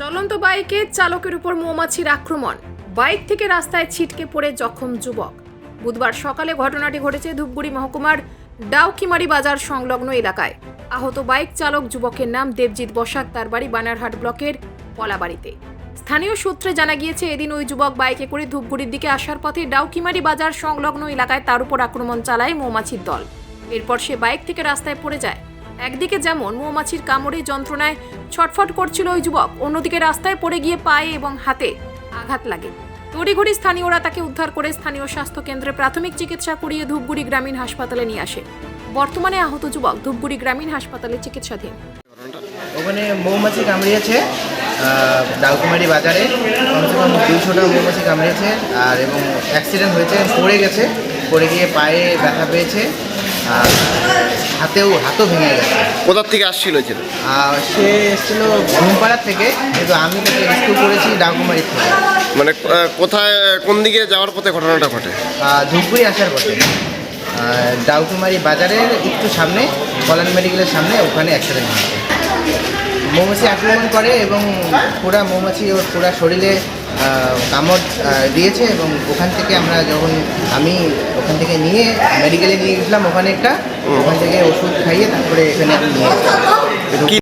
চলন্ত বাইকে চালকের উপর মৌমাছির আক্রমণ। বাইক থেকে রাস্তায় ছিটকে পড়ে জখম যুবক। বুধবার সকালে ঘটনাটি ঘটেছে ধূপগুড়ি মহকুমার ডাউকিমারি বাজার সংলগ্ন এলাকায়। আহত বাইক চালক যুবকের নাম দেবজিৎ বসাক, তার বাড়ি বানারহাট ব্লকের পলাবাড়িতে। স্থানীয় সূত্রে জানা গিয়েছে, এদিন ওই যুবক বাইকে করে ধূপগুড়ির দিকে আসার পথে ডাউকিমারি বাজার সংলগ্ন এলাকায় তার উপর আক্রমণ চালায় মৌমাছির দল। এরপর সে বাইক থেকে রাস্তায় পড়ে যায়। একদিকে যেমন মৌমাছির কামড়ে যন্ত্রণায় ছটফট করছিল ওই যুবক, অন্যদিকে রাস্তায় পড়ে গিয়ে পায়ে এবং হাতে আঘাত লাগে। তড়িঘড়ি স্থানীয়রা তাকে উদ্ধার করে স্থানীয় স্বাস্থ্য কেন্দ্রে প্রাথমিক চিকিৎসা করিয়ে ধূপগুড়ি গ্রামীণ হাসপাতালে নিয়ে আসে। বর্তমানে আহত যুবক ধূপগুড়ি গ্রামীণ হাসপাতালে চিকিৎসাধীন। ওখানে মৌমাছি কামড়িয়েছে ডালকুমারি বাজারে। কমসে কম দুইশোটা মৌমাছি কামড়িয়েছে, আর এবং অ্যাক্সিডেন্ট হয়েছে, পড়ে গেছে, পড়ে গিয়ে পায়ে ব্যথা পেয়েছে। আর হাতেও হাতও ভেঙে গেছে। কোথার থেকে আসছিল ছিল? সে এসেছিল ঘুমপাড়া থেকে কিন্তু আমি তাকে রেস্কিউ করেছি ডাকুমারি থেকে। মানে কোথায় কোন দিকে যাওয়ার পথে ঘটনাটা ঘটে? ধূপগুড়ি আসার পথে। ডাউকুমারি বাজারের একটু সামনে কল্যাণ মেডিকেলের সামনে ওখানে অ্যাক্সিডেন্ট হয়েছে। মৌমাছি আক্রমণ করে এবং পুরা মৌমাছি ওর পুরা শরীরে কামড় দিয়েছে এবং ওখান থেকে আমরা যখন আমি ওখান থেকে নিয়ে মেডিকেলে নিয়ে গেছিলাম ওখানে একটা ওখান থেকে ওষুধ খাইয়ে তারপরে এখানে আমি নিয়ে